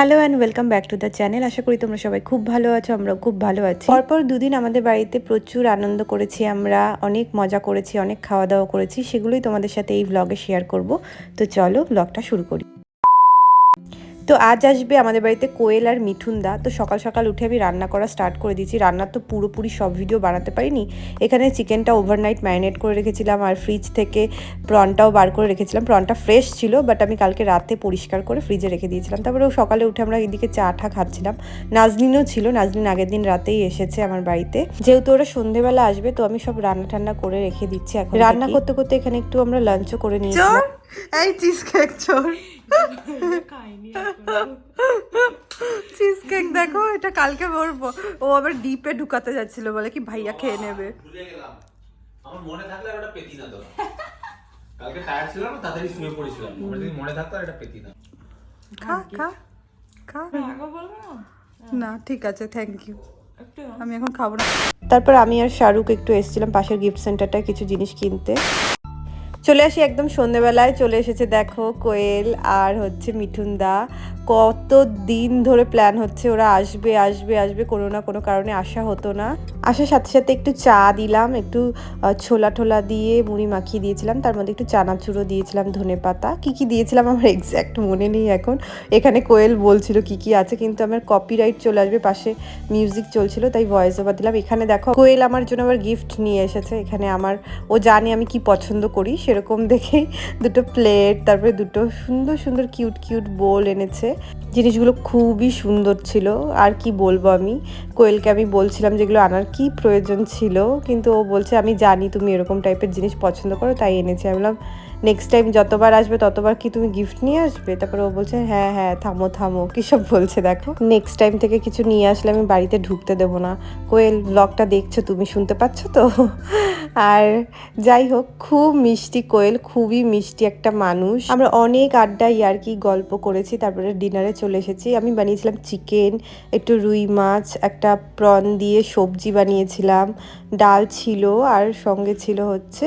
Hello and welcome back to the channel আশা করি তোমরা সবাই খুব ভালো আছো আমরা খুব ভালো আছি। পরপর দুদিন আমাদের বাড়িতে প্রচুর আনন্দ করেছি, আমরা অনেক মজা করেছি, অনেক খাওয়া দাওয়া করেছি, সেগুলোই তোমাদের সাথে এই ব্লগে শেয়ার করব। তো চলো ব্লগটা শুরু করি। তো আজ আসবে আমাদের বাড়িতে কোয়েল আর মিঠুন দা। তো সকাল সকাল উঠে আমি রান্না করা স্টার্ট করে দিয়েছি। রান্নার তো পুরোপুরি সব ভিডিও বানাতে পারিনি। এখানে চিকেনটা ওভারনাইট ম্যারিনেট করে রেখেছিলাম আর ফ্রিজ থেকে প্রনটাও বার করে রেখেছিলাম। প্রনটা ফ্রেশ ছিল বাট আমি কালকে রাতে পরিষ্কার করে ফ্রিজে রেখে দিয়েছিলাম। তারপরে সকালে উঠে আমরা এদিকে চা ঠা খাচ্ছিলাম। নাজলিনও ছিল নাজলিন আগের দিন রাতেই এসেছে আমার বাড়িতে। যেহেতু ওরা সন্ধেবেলা আসবে তো আমি সব রান্না টান্না করে রেখে দিচ্ছি এখন রান্না করতে করতে এখানে একটু আমরা লাঞ্চও করে নিয়েছিলাম। এই চিজ কেক চোর। চিজ কেক দেখো এটা কালকে ওর ও আবার ডিপে ঢুকাতে যাচ্ছিল বলে কি ভাইয়া খেয়ে নেবে। ভুলে আমার মনে থাকলে ওটা পেতি না তো। কালকে টায়ার্ড ছিলাম না তাড়াতাড়ি শুয়ে পড়েছিলাম। আমার যদি মনে থাকতো আর এটা পেতি না। খা খা খা। না? ঠিক আছে থ্যাংক ইউ আমি এখন খাব না। তারপর আমি আর শাহরুখ একটু এসেছিলাম পাশের গিফট সেন্টারটায় কিছু জিনিস কিনতে। চলে আসি একদম সন্ধেবেলায়, চলে এসেছে দেখো কোয়েল আর হচ্ছে মিঠুন দা কত দিন ধরে প্ল্যান হচ্ছে ওরা আসবে আসবে আসবে কোনো না কোনো কারণে আসা হতো না। আসার সাথে সাথে একটু চা দিলাম, একটু ছোলা ঠোলা দিয়ে মুড়ি মাখিয়ে দিয়েছিলাম, তার মধ্যে একটু চানাচুরো দিয়েছিলাম ধনে পাতা। কী কী দিয়েছিলাম আমার এক্স্যাক্ট মনে নেই এখন। এখানে কোয়েল বলছিল কি কি আছে, কিন্তু আমার কপিরাইট চলে আসবে, পাশে মিউজিক চলছিল, তাই ভয়েস ওভার দিলাম। এখানে দেখো কোয়েল আমার জন্য আবার গিফট নিয়ে এসেছে। এখানে আমার, ও জানে আমি কি পছন্দ করি সেরকম দেখেই দুটো প্লেট, তারপরে দুটো সুন্দর সুন্দর, কিউট কিউট বোল এনেছে। জিনিসগুলো খুবই সুন্দর ছিল। আর কি বলব আমি? কোয়েলকে আমি বলছিলাম যেগুলো আনার কি প্রয়োজন ছিল? কিন্তু ও বলছে, আমি জানি তুমি এরকম টাইপের জিনিস পছন্দ করো, তাই এনেছি। আমি বললাম নেক্সট টাইম যতবার আসবে, ততবার কি তুমি গিফট নিয়ে আসবে? তারপরে ও বলছে হ্যাঁ হ্যাঁ থামো থামো। কী সব বলছে, দেখো। নেক্সট টাইম থেকে কিছু নিয়ে আসলে আমি বাড়িতে ঢুকতে দেবো না। কোয়েল ব্লগটা দেখছ, তুমি শুনতে পাচ্ছ তো? আর যাই হোক, খুব মিষ্টি কোয়েল, খুবই মিষ্টি একটা মানুষ। আমরা অনেক আড্ডা ইয়ার্কি গল্প করেছি, তারপরে ডিনারে চলে এসেছি। আমি বানিয়েছিলাম চিকেন, একটু রুই মাছ, একটা প্রন দিয়ে সবজি বানিয়েছিলাম। ডাল ছিল, আর সঙ্গে ছিল হচ্ছে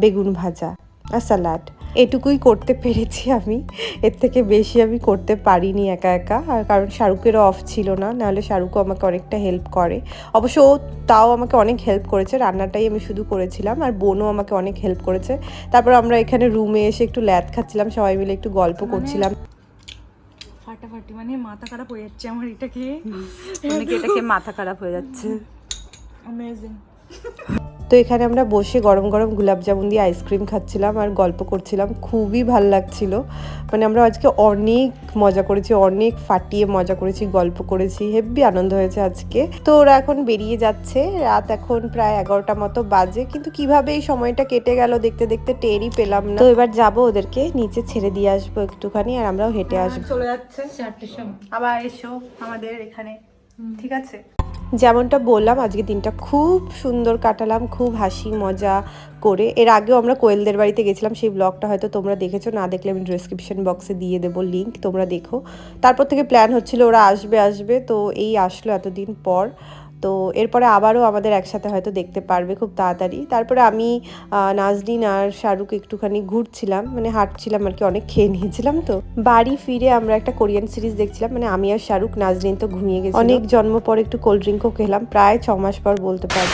বেগুন ভাজা। আর স্যালাড এটুকুই করতে পেরেছি আমি। এর থেকে বেশি আমি করতে পারিনি একা একা। আর কারণ শাহরুখেরও অফ ছিল না নাহলে শাহরুখও আমাকে অনেকটা হেল্প করে। অবশ্য ও তাও আমাকে অনেক হেল্প করেছে রান্নাটাই আমি শুধু করেছিলাম। আর বোনও আমাকে অনেক হেল্প করেছে। তারপর আমরা এখানে রুমে এসে একটু ল্যাদ খাচ্ছিলাম সবাই মিলে একটু গল্প করছিলাম। ফাটাফাটি মানে মাথা খারাপ হয়ে যাচ্ছে আমার এটা খেয়ে অনেকে এটা খেয়ে মাথা খারাপ হয়ে যাচ্ছে? অ্যামেজিং তো এখানে আমরা বসে গরম গরম গোলাপ জামুন দিয়ে আইসক্রিম খাচ্ছিলাম আর গল্প করছিলাম। খুবই ভালো লাগছিল। মানে আমরা আজকে অনেক মজা করেছি অনেক ফাটিয়ে মজা করেছি গল্প করেছি হেব্বি আনন্দ হয়েছে আজকে। তো ওরা এখন বেরিয়ে যাচ্ছে রাত এখন প্রায় এগারোটা মতো বাজে কিন্তু কীভাবে এই সময়টা কেটে গেল দেখতে দেখতে টেরই পেলাম না। তো এবার যাব ওদেরকে নিচে ছেড়ে দিয়ে আসব একটুখানি আর আমরাও হেঁটে আসব। চলে যাচ্ছে। আবার এসো আমাদের এখানে ঠিক আছে? যেমনটা বললাম আজকে দিনটা খুব সুন্দর কাটালাম, খুব হাসি মজা করে। এর আগেও আমরা কোয়েলদের বাড়িতে গেছিলাম, সেই ব্লগটা হয়তো তোমরা দেখেছ, না দেখলে আমি ডিসক্রিপশন বক্সে দিয়ে দেবো লিঙ্ক তোমরা দেখো। তারপর থেকে প্ল্যান হচ্ছিল ওরা আসবে আসবে, তো এই আসলো এতদিন পর। তো এরপরে আবারও আমাদের একসাথে হয়তো দেখতে পারবে খুব তাড়াতাড়ি। তারপরে আমি নাজরিন আর শাহরুখ একটুখানি ঘুরছিলাম মানে হাঁটছিলাম আর কি, অনেক খেয়ে নিয়েছিলাম তো। বাড়ি ফিরে আমরা একটা কোরিয়ান সিরিজ দেখছিলাম মানে আমি আর শাহরুখ, নাজরিন তো ঘুমিয়ে গেছি অনেক জন্ম পর একটু কোল্ড ড্রিঙ্কও খেলাম, প্রায় ছ মাস পর বলতে পারি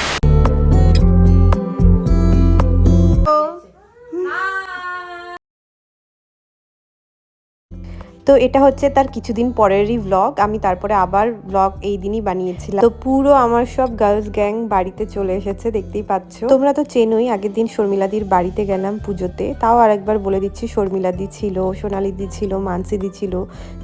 তো এটা হচ্ছে তার কিছুদিন পরেরই ব্লগ আমি তারপরে আবার ব্লগ এই দিনই বানিয়েছিলাম। তো পুরো আমার সব গার্লস গ্যাং বাড়িতে চলে এসেছে, দেখতেই পাচ্ছ। তোমরা তো চেনোই, আগের দিন শর্মিলাদির বাড়িতে গেলাম পুজোতে। তাও আরেকবার বলে দিচ্ছি, শর্মিলাদি ছিল, সোনালিদি ছিল, মানসিদি ছিল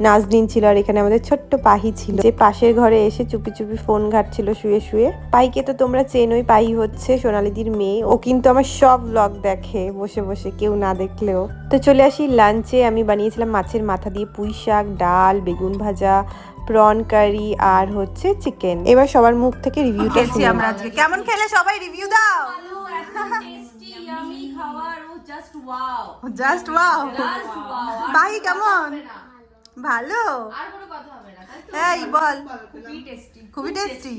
নাজদিন ছিল, আর এখানে আমাদের ছোট্ট পাহি ছিল। যে পাশের ঘরে এসে চুপি চুপি ফোন ঘাটছিল, শুয়ে শুয়ে। পাইকে তো তোমরা চেনোই পাহি হচ্ছে সোনালিদির মেয়ে। ও কিন্তু আমার সব ব্লগ দেখে, বসে বসে, কেউ না দেখলেও। তো চলে আসি লাঞ্চে আমি বানিয়েছিলাম মাছের মাথা দিয়ে পুঁই শাক ডাল বেগুন ভাজা প্রন কারি আর হচ্ছে চিকেন এবার সবার মুখ থেকে রিভিউটা খেয়েছি আমরা আজকে। কেমন খেলে সবাই? রিভিউ দাও। টেস্টি ইয়ামি খাবার। ও জাস্ট ওয়াও ভাই কেমন? ভালো। আর কোনো কথা হবে না। তাই এই বল। খুবই টেস্টি খুবই টেস্টি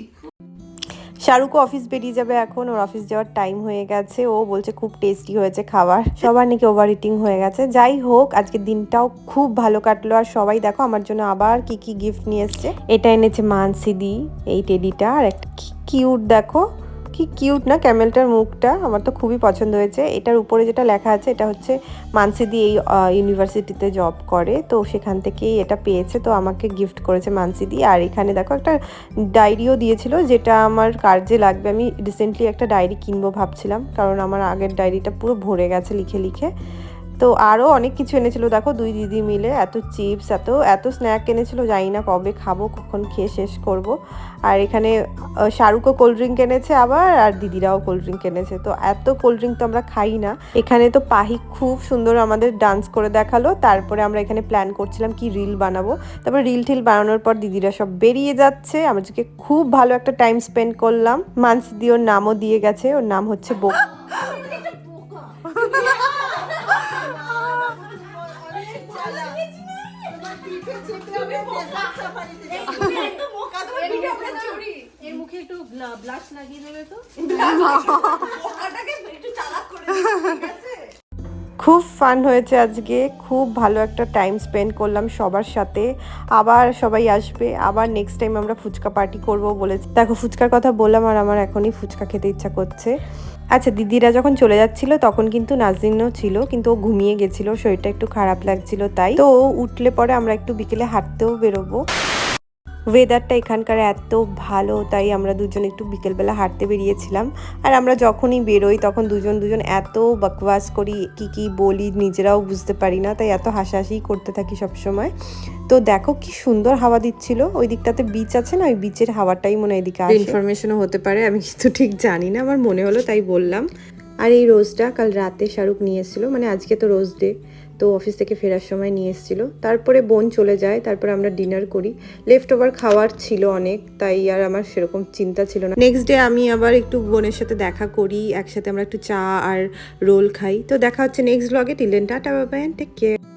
শাহরুখও অফিস বেরিয়ে যাবে এখন, ওর অফিস যাওয়ার টাইম হয়ে গেছে। ও বলছে খুব টেস্টি হয়েছে খাবার। সবার নাকি ওভার ইটিং হয়ে গেছে। যাই হোক, আজকের দিনটাও খুব ভালো কাটলো। আর সবাই দেখো আমার জন্য আবার কি কি গিফট নিয়ে এসছে। এটা এনেছে মানসিদি, এই টেডিটা আর একটা কিউট দেখো। কি কিউট না ক্যামেলটার মুখটা? আমার তো খুবই পছন্দ হয়েছে। এটার উপরে যেটা লেখা আছে, এটা হচ্ছে মানসিদি এই ইউনিভার্সিটিতে জব করে। তো সেখান থেকেই এটা পেয়েছে, তো আমাকে গিফট করেছে মানসিদি। আর এখানে দেখো একটা ডায়েরিও দিয়েছিল, যেটা আমার কার্যে লাগবে। আমি রিসেন্টলি একটা ডায়েরি কিনবো ভাবছিলাম, কারণ আমার আগের ডায়েরিটা পুরো ভরে গেছে লিখে লিখে। তো আরও অনেক কিছু এনেছিল। দেখো দুই দিদি মিলে এত চিপস, এত এত স্ন্যাক এনেছিল। জানি না কবে খাব, কখন খেয়ে শেষ করব। আর এখানে শাহরুখও কোল্ড ড্রিঙ্ক এনেছে আবার, আর দিদিরাও কোল্ড ড্রিঙ্ক এনেছে। তো এত কোল্ড ড্রিঙ্ক তো আমরা খাই না। এখানে তো পাহি খুব সুন্দর আমাদের ডান্স করে দেখাল। তারপরে আমরা এখানে প্ল্যান করছিলাম কি রিল বানাবো। তারপর রিল টিল বানানোর পর দিদিরা সব বেরিয়ে যাচ্ছে। আমাদেরকে খুব ভালো একটা টাইম স্পেন্ড করলাম। মানসিদি ওর নামও দিয়ে গেছে। ওর নাম হচ্ছে বো এর মুখে একটু ব্লাশ লাগিয়ে দেবে তো? খুব ফান হয়েছে আজকে। খুব ভালো একটা টাইম স্পেন্ড করলাম সবার সাথে। আবার সবাই আসবে। আবার নেক্সট টাইম আমরা ফুচকা পার্টি করব বলেছি দেখো ফুচকার কথা বললাম আর আমার এখনই ফুচকা খেতে ইচ্ছা করছে। আচ্ছা দিদিরা যখন চলে যাচ্ছিল তখন কিন্তু নাজরিনও ছিল কিন্তু ও ঘুমিয়ে গেছিল শরীরটা একটু খারাপ লাগছিল তাই। তো উঠলে পরে আমরা একটু বিকেলে হাঁটতেও বেরোবো। ওয়েদারটা এখানকার এত ভালো, তাই আমরা দুজন একটু বিকেলবেলা হাঁটতে বেরিয়েছিলাম। আর আমরা যখনই বেরোই, তখন দুজন দুজন এত বকওয়াস করি, কি কি বলি নিজেরাও বুঝতে পারি না, তাই এত হাসাহাসি করতে থাকি সব সময় তো দেখো কি সুন্দর হাওয়া দিচ্ছিল, ওই দিকটাতে বিচ আছে না, ওই বিচের হাওয়াটাই মনে হয় এদিকে ইনফরমেশনও হতে পারে, আমি কিন্তু ঠিক জানি না, আমার মনে হলো তাই বললাম। আর এই রোজটা কাল রাতে শাহরুখ নিয়ে এসেছিল মানে আজকে তো রোজ ডে তো অফিস থেকে ফেরার সময় নিয়ে এসেছিল। তারপরে বোন চলে যায়, তারপরে আমরা ডিনার করি। লেফট ওভার খাওয়ার ছিল অনেক, তাই আর আমার সেরকম চিন্তা ছিল না। নেক্সট ডে আমি আবার একটু বোনের সাথে দেখা করি, একসাথে আমরা একটু চা আর রোল খাই। তো দেখা হচ্ছে নেক্সট ব্লগে টিলেন টাটা বাবা টেক কেয়ার